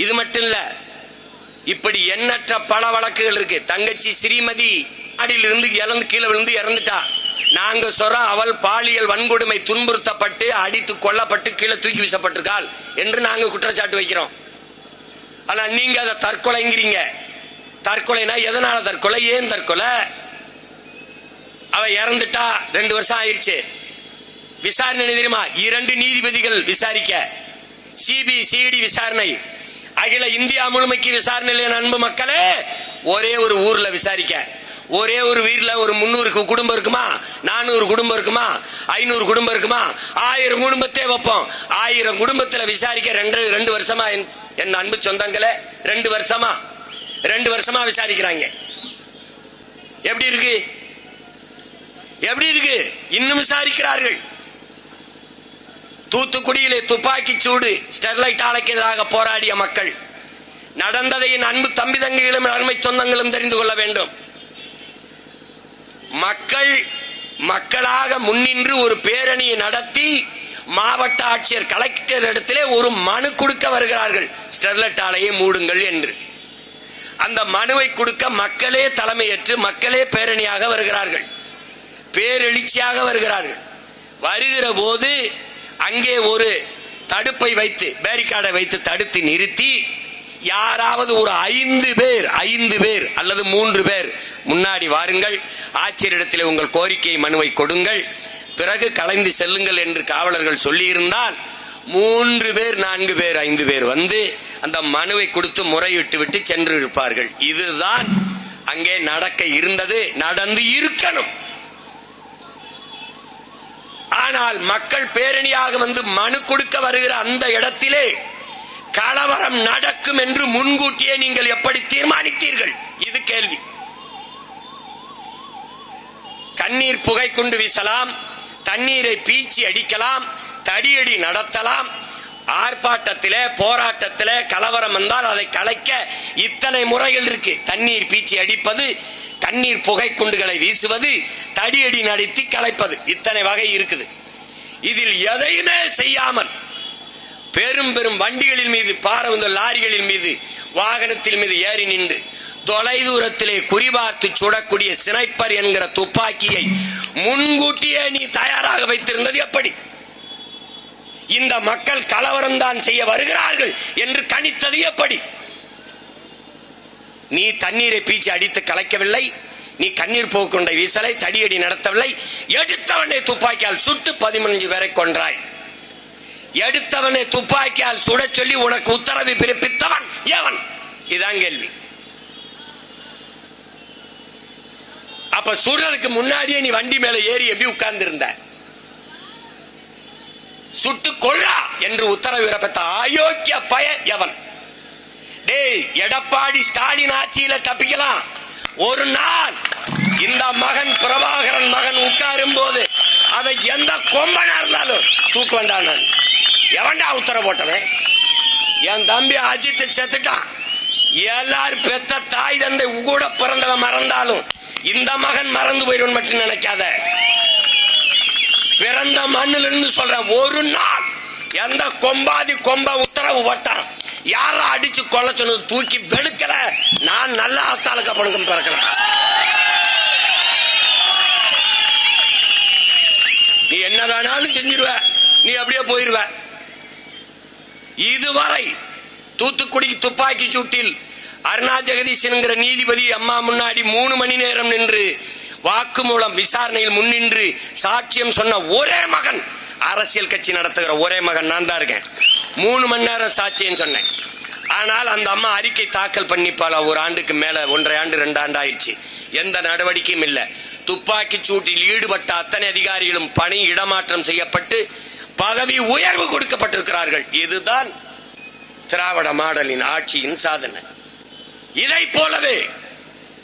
இது மட்டும் இல்ல இப்படி எண்ணற்ற பல வழக்குகள் இருக்கு. தங்கச்சி ஸ்ரீமதி அடியிலிருந்து இறந்து கீழே விழுந்து இறந்துட்டா. நாங்க சொற அவள் பாலியல் வன்கொடுமை துன்புறுத்தப்பட்டு அடித்து கொல்லப்பட்டு கீழே தூக்கி வீசப்பட்டிருக்காள் என்று நாங்க குற்றச்சாட்டு வைக்கிறோம். ஆனா நீங்க அதை தற்கொலைங்கிறீங்க. தற்கொலைனா எதனால தற்கொலை? ஏன் தற்கொலை? அவ இறந்துட்டா ரெண்டு வருஷம் ஆயிடுச்சு விசாரணை தெரியுமா? இரண்டு நீதிபதிகள் விசாரிக்க. சிபிசிடி விசாரணை. அகில இந்தியா முழுமைக்கு விசாரணை இல்லையா அன்பு மக்களே? ஒரே ஒரு ஊர்ல விசாரிக்க. ஒரே ஒரு வீட்டில் ஒரு முந்நூறு குடும்பம் இருக்குமா? நானூறு குடும்பம் இருக்குமா? ஐநூறு குடும்பம் இருக்குமா? ஆயிரம் குடும்பத்தை வைப்போம். ஆயிரம் குடும்பத்தில் விசாரிக்க ரெண்டு ரெண்டு வருஷமா என் என் அன்பு சொந்தங்களே ரெண்டு வருஷமா? ரெண்டு வருஷமா விசாரிக்கிறாங்க. எப்படி இருக்கு? எப்படி இருக்கு? இன்னும் விசாரிக்கிறார்கள். தூத்துக்குடியிலே துப்பாக்கி சூடு ஸ்டெர்லைட் ஆலைக்கு எதிராக போராடிய மக்கள். நடந்ததை என் அன்பு தம்பி தங்கிகளும் அருமை சொந்தங்களும் தெரிந்து கொள்ள வேண்டும். மக்கள் மக்களாக முன்னின்று ஒரு பேரணியை நடத்தி மாவட்ட ஆட்சியர் கலெக்டர் இடத்திலே ஒரு மனு கொடுக்க வருகிறார்கள். ஸ்டெர்லைட் ஆலையை மூடுங்கள் என்று. அந்த மனுவை கொடுக்க மக்களே தலைமையேற்று மக்களே பேரணியாக வருகிறார்கள். பேரெழுச்சியாக வருகிறார்கள். வருகிற போது அங்கே ஒரு தடுப்பை வைத்து பேரிகார்டை வைத்து தடுத்து நிறுத்தி யாராவது ஒரு ஐந்து பேர் ஐந்து பேர் அல்லது மூன்று பேர் முன்னாடி வாருங்கள். ஆட்சியரிடத்தில் உங்கள் கோரிக்கை மனுவை கொடுங்கள். பிறகு கலைந்து செல்லுங்கள் என்று காவலர்கள் சொல்லியிருந்தால் மூன்று பேர் நான்கு பேர் ஐந்து பேர் வந்து அந்த மனுவை கொடுத்து முறையிட்டு விட்டு சென்று இருப்பார்கள் இதுதான் அங்கே நடக்க இருந்தது. நடந்து இருக்கணும். ஆனால் மக்கள் பேரணியாக வந்து மனு கொடுக்க வருகிற அந்த இடத்திலே கலவரம் நடக்கும் என்று முன்கூட்டியே நீங்கள் எப்படி தீர்மானித்தீர்கள்? இது கேள்வி. கண்ணீர் புகை கொண்டு வீசலாம் தண்ணீரை பீச்சி அடிக்கலாம் தடியடி நடத்தலாம். ஆர்ப்பாட்டத்திலே போராட்டத்திலே கலவரம் வந்தால் அதை கலைக்க இத்தனை முறைகள் இருக்கு. தண்ணீர் பீச்சி அடிப்பது கண்ணீர் புகை குண்டுகளை வீசுவது தடியடி நடத்தி கலைப்பது இத்தனை வகை இருக்குது. இதில் எதையுமே செய்யாமல் பெரும் பெரும் வண்டிகளின் மீது பாரவுந்த லாரிகளின் மீது வாகனத்தின் மீது ஏறி நின்று தொலைதூரத்திலே குறிபார்த்து சுடக்கூடிய சினைப்பர் என்கிற துப்பாக்கியை முன்கூட்டியே நீ தயாராக வைத்திருந்தது எப்படி? இந்த மக்கள் கலவரம்தான் செய்ய வருகிறார்கள் என்று கணித்தது எப்படி? நீ தண்ணீரை பீச்சி அடித்து கலைக்கவில்லை. நீ கண்ணீர் போக்குண்ட வீசலை தடியடி நடத்தவில்லை. எடுத்தவனை துப்பாக்கியால் சுட்டு பதிமூன்று பேரை கொன்றாய். எடுத்தவனை துப்பாக்கியால் சுட சொல்லி உனக்கு உத்தரவு பிறப்பித்தவன் எவன்? இதான் கேள்வி. அப்ப சுடுறதுக்கு முன்னாடியே நீ வண்டி மேல ஏறி எப்படி உட்கார்ந்து இருந்த சுட்டு கொள்ளா என்று உத்தரவு பிறப்பித்த அயோக்கிய பய எவன்? டேய் எடப்பாடி ஸ்டாலின் ஆட்சியில தப்பிக்கலாம். ஒரு நாள் இந்த மகன் பிரபாகரன் மகன் உட்காரும் போது அவன் எந்த கொம்பனா இருந்தாலும் தூக்கு வேண்டாம் நான். எவன்டா உத்தரவு போட்டவன்? என் தம்பி அஜித் செத்துட்டான். எல்லாரும் பெத்த தாய் தந்தை கூட பிறந்தவன் மறந்தாலும் இந்த மகன் மறந்து போயிருவன் மட்டும் நினைக்காத. பிறந்த மண்ணிலிருந்து சொல்ற ஒரு நாள் எந்த கொம்பாதி கொம்ப உத்தரவு போட்டான். யாரா அடிச்சு கொல்ல சொன்னது தூக்கி வெளுக்கல. நான் நல்ல ஆத்தாளுக்கு பணக்கம் பிறக்கிறேன். நீ என்ன வேணாலும் செஞ்சிருவ. நீ அப்படியே போயிருவ. இதுவரை தூத்துக்குடி துப்பாக்கி சூட்டில் அருணா ஜெகதீஷ் என்கிற நீதிபதி அம்மா முன்னாடி மூணு மணி நேரம் நின்று வாக்குமூலம் விசாரணையில் முன்னின்று சாட்சியம் சொன்ன ஒரே மகன் அரசியல் கட்சி நடத்துகிற ஒரே மகன் நான் தான் இருக்கேன். மூணு மணி நேரம் சாட்சியம் சொன்னேன். ஆனால் அந்த அம்மா அறிக்கை தாக்கல் பண்ணிப்பால ஒரு ஆண்டுக்கு மேல ஒன்றரை ஆண்டு ரெண்டு ஆண்டு ஆயிடுச்சு எந்த நடவடிக்கையும் இல்ல. துப்பாக்கி சூட்டில் ஈடுபட்ட அத்தனை அதிகாரிகளும் பணி இடமாற்றம் செய்யப்பட்டு பதவி உயர்வு கொடுக்கப்பட்டிருக்கிறார்கள். இதுதான் திராவிட மாடலின் ஆட்சியின் சாதனை. இதை போலவே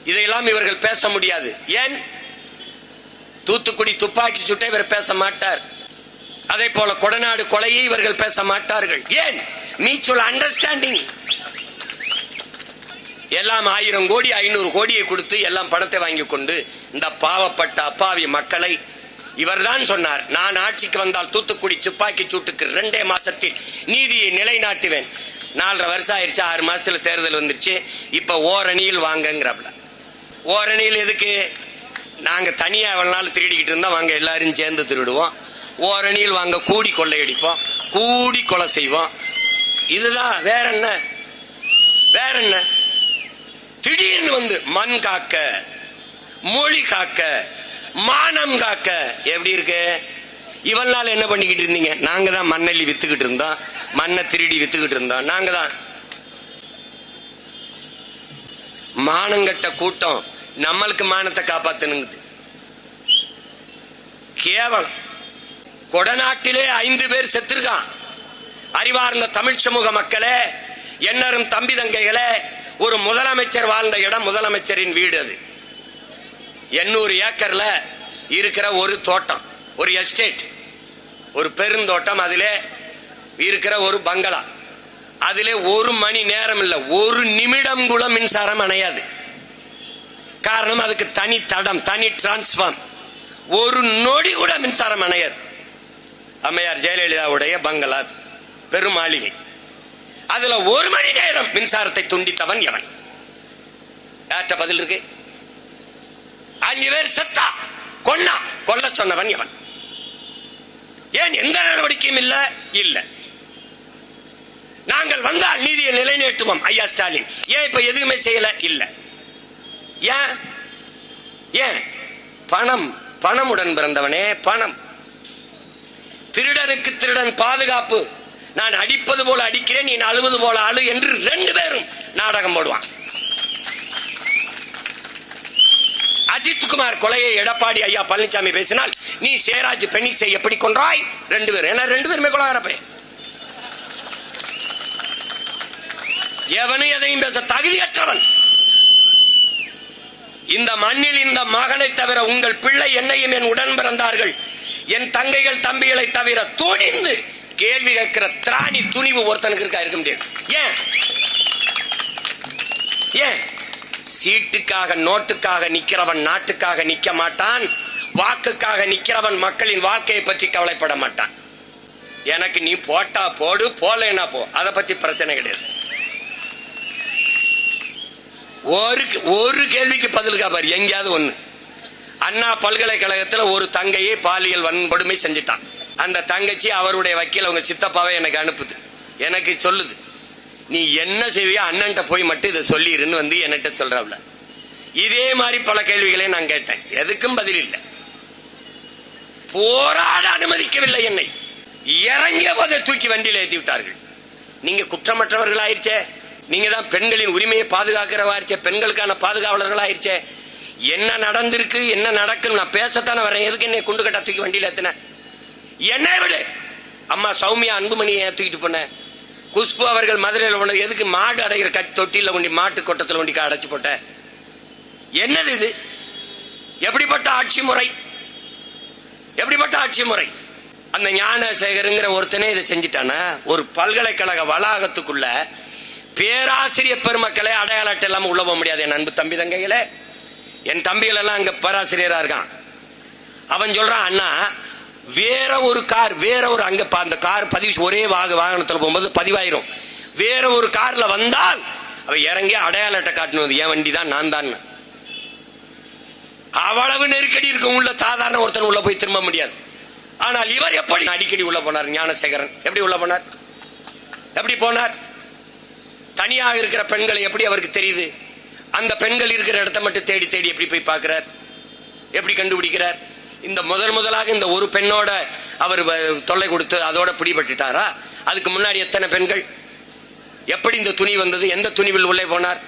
இதையெல்லாம் இவர்கள் பேச முடியாது. ஏன்? தூத்துக்குடி துப்பாக்கி சுட்டை இவர் பேச மாட்டார். அதே போல கொடநாடு கொலையை இவர்கள் பேச மாட்டார்கள். ஏன்? மீச்சுவல் அண்டர்ஸ்டாண்டிங் எல்லாம் ஆயிரம் கோடி ஐநூறு கோடியை கொடுத்து எல்லாம் பணத்தை வாங்கி கொண்டு இந்த பாவப்பட்ட அப்பாவி மக்களை இவர்தான் சொன்னார். நான் ஆட்சிக்கு வந்தால் தூத்துக்குடி துப்பாக்கி சூட்டுக்கு ரெண்டே மாசத்தில் நீதியை நிலைநாட்டுவேன். நாலரை வருஷம் ஆயிடுச்சு ஆறு மாசத்துல தேர்தல் வந்துருச்சு. இப்ப ஓரணியில் வாங்கங்கிறாப்ல. ஓரணியில் எதுக்கு? நாங்க தனியா எவ்வளவு நாள் திருடிக்கிட்டு இருந்தா வாங்க எல்லாரும் சேர்ந்து திருடுவோம். ஓரணியில் வாங்க கூடி கொள்ளையடிப்போம் கூடி கொலை செய்வோம் இதுதான் வேற என்ன? வேற என்ன? திடீர்னு வந்து மண் காக்க மொழி காக்க மானம் காக்க எப்படி இருக்கு? இவள் நாள் என்ன பண்ணிக்கிட்டு இருந்தீங்க? நாங்க தான் மண்ணள்ளி வித்துக்கிட்டு இருந்தோம். மண்ணை திருடி வித்துக்கிட்டு இருந்தோம். நாங்க தான். மானங்கட்ட கூட்டம் நம்மளுக்கு மானத்தை காப்பாத்தணுங்குது. கேவலம். கொடநாட்டிலே ஐந்து பேர் செத்துருக்கான். அறிவார்ந்த தமிழ் சமூக மக்களே என்னரும் தம்பி தங்கைகளே ஒரு முதலமைச்சர் வாழ்ந்த இடம் முதலமைச்சரின் வீடு அது. எண்ணூறு ஏக்கர்ல இருக்கிற ஒரு தோட்டம் ஒரு எஸ்டேட் ஒரு பெருந்தோட்டம் அதிலே இருக்கிற ஒரு பங்களா. அதிலே ஒரு மணி நேரம் இல்ல ஒரு நிமிடம் கூட மின்சாரம் அணையாது. காரணம் அதுக்கு தனி தடம் தனி டிரான்ஸ்ஃபார்ம் ஒரு நொடி கூட மின்சாரம் அணையாது. அம்மையார் ஜெயலலிதாவுடைய பங்களா பெருமாளிகை. அதுல ஒரு மணி நேரம் மின்சாரத்தை துண்டித்தவன் எவன்? யார்கிட்ட பதில் இருக்கு? அஞ்சு பேர் செத்தா கொன்னா கொல்ல சொன்னவன் எவன்? ஏன் எந்த நடவடிக்கையும் இல்ல? இல்ல. நாங்கள் வந்தால் நீதியை நிலைநிறுத்துவோம் ஐயா ஸ்டாலின். ஏன் இப்ப எதுவுமே செய்யல? இல்ல. ஏன்? ஏன்? பணம் பணமுடன் பிறந்தவனே பணம். திருடனுக்கு திருடன் பாதுகாப்பு. நான் அடிப்பது போல அடிக்கிறேன் நீ அழுவது போல அழு என்று ரெண்டு பேரும் நாடகம் போடுவான் அஜித் குமார் கொலையை எடப்பாடி ஐயா பழனிசாமி பேசினால் நீ சேராஜ் பெனிசை எப்படி கொன்றாய்? ரெண்டு பேரும். ஏன்னா ரெண்டு பேருமே கொலகார எவனும் எதையும் பேச தகுதியற்றவன். இந்த மண்ணில் இந்த மகனை தவிர உங்கள் பிள்ளை என்னையும் என் உடன் பிறந்தார்கள். என் தங்கைகள் தம்பிகளை தவிர துணிந்து கேள்வி கேட்கிற திராணி துணிவு ஒருத்தனுக்கு இருக்கா? இருக்க முடியாது. ஏன்? ஏன்? சீட்டுக்காக நோட்டுக்காக நிக்கிறவன் நாட்டுக்காக நிக்க மாட்டான். வாக்குக்காக நிக்கிறவன் மக்களின் வாழ்க்கையை பற்றி கவலைப்பட மாட்டான். எனக்கு நீ போட்டா போடு போலேனா போ. அதை பத்தி பிரச்சனை கிடையாது. ஒரு ஒரு கேள்விக்கு பதிலுக்கா பாரு? எங்கேயாவது ஒன்று அண்ணா பல்கலைக்கழகத்துல ஒரு தங்கையை பாலியல் வன்கொடுமை செஞ்சிட்டான். அந்த தங்கச்சி அவருடைய வக்கீல் அவங்க சித்தப்பாவை எனக்கு அனுப்புது. எனக்கு சொல்லுது நீ என்ன செய்வியோ அண்ணன்ட்ட போய் மட்டும் இதை சொல்லிருன்னு வந்து என்கிட்ட சொல்றாப்ல. இதே மாதிரி பல கேள்விகளை நான் கேட்டேன். எதுக்கும் பதில் இல்லை. போராட அனுமதிக்கவில்லை என்னை. இறங்கிய போதை தூக்கி வண்டியில் ஏற்றி விட்டார்கள். நீங்க குற்றமற்றவர்கள் ஆயிடுச்சே நீங்க தான் பெண்களின் உரிமையை பாதுகாக்கிறவாயிருச்சே பெண்களுக்கான பாதுகாவலர்கள் ஆயிடுச்சே என்ன நடந்திருக்கு என்ன நடக்கும் நான் பேசத்தானே வரேன். எதுக்கு என்னை குண்டு கட்டா தூக்கி வண்டியில் ஏத்தின? என்ன விடு! அம்மா சௌமியா அன்புமணியை ஏன் தூக்கிட்டு போனேன் குஷ்பு அவர்கள் மதுரையில் போனது எதுக்கு மாடு அடைகிற கட் தொட்டியில் ஒண்டி மாட்டு கொட்டத்தில் கொண்டி அடைச்சு போட்டேன் என்னது இது? எப்படிப்பட்ட ஆட்சி முறை? எப்படிப்பட்ட ஆட்சி முறை? அந்த ஞானசேகருங்கிற ஒருத்தனே இதை செஞ்சிட்டானா? ஒரு பல்கலைக்கழக வளாகத்துக்குள்ள பேராசிரியர் பெருமக்களே அடையாள அட்டை இல்லாமல் உள்ள போக முடியாது என் அன்பு தம்பி தங்கைகளே. என் தம்பிகள் எல்லாம் அங்க பேராசிரியரா இருக்கான். அவன் சொல்றான் அண்ணா வேற ஒரு கார் வேற ஒரு அங்க பா- அந்த கார் பதிவு ஒரே வாக வாகனத்துல போகும்போது பதிவாயிரும். வேற ஒரு கார்ல வந்தால் அவன் இறங்கி அடையாள அட்டை காட்டணும் என் வண்டி தான் நான் தான். அவ்வளவு நெருக்கடி இருக்கும். உள்ள சாதாரண ஒருத்தன் உள்ள போய் திரும்ப முடியாது. ஆனால் இவர் எப்படி அடிக்கடி உள்ள போனார்? ஞானசேகரன். எப்படி உள்ள போனார்? எப்படி போனார்? தனியாக இருக்கிற பெண்களை எப்படி அவருக்கு தெரியுது? அந்த பெண்கள் இருக்கிற இடத்த மட்டும் தேடி தேடி எப்படி போய் பார்க்கிறார்? எப்படி கண்டுபிடிக்கிறார்? இந்த முதல் முதலாக இந்த ஒரு பெண்ணோட அவர் வ- தொல்லை கொடுத்து அதோட பிடிபட்டுட்டாரா? அதுக்கு முன்னாடி எத்தனை பெண்கள்? எப்படி இந்த துணி வந்தது? எந்த துணிவில் உள்ளே போனார்?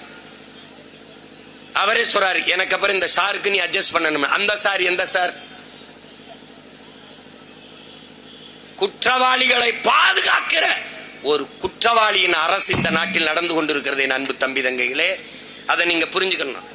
அவரே சொல்றாரு எனக்கு அப்புறம் இந்த சாருக்கு நீ அட்ஜஸ்ட் பண்ணணும். அந்த சார் எந்த சார்? குற்றவாளிகளை பாதுகாக்கிற ஒரு குற்றவாளியின் அரசு இந்த நாட்டில் நடந்து கொண்டிருக்கிறது என் அன்பு தம்பி தங்கைகளே. அதை நீங்க புரிஞ்சுக்கணும்.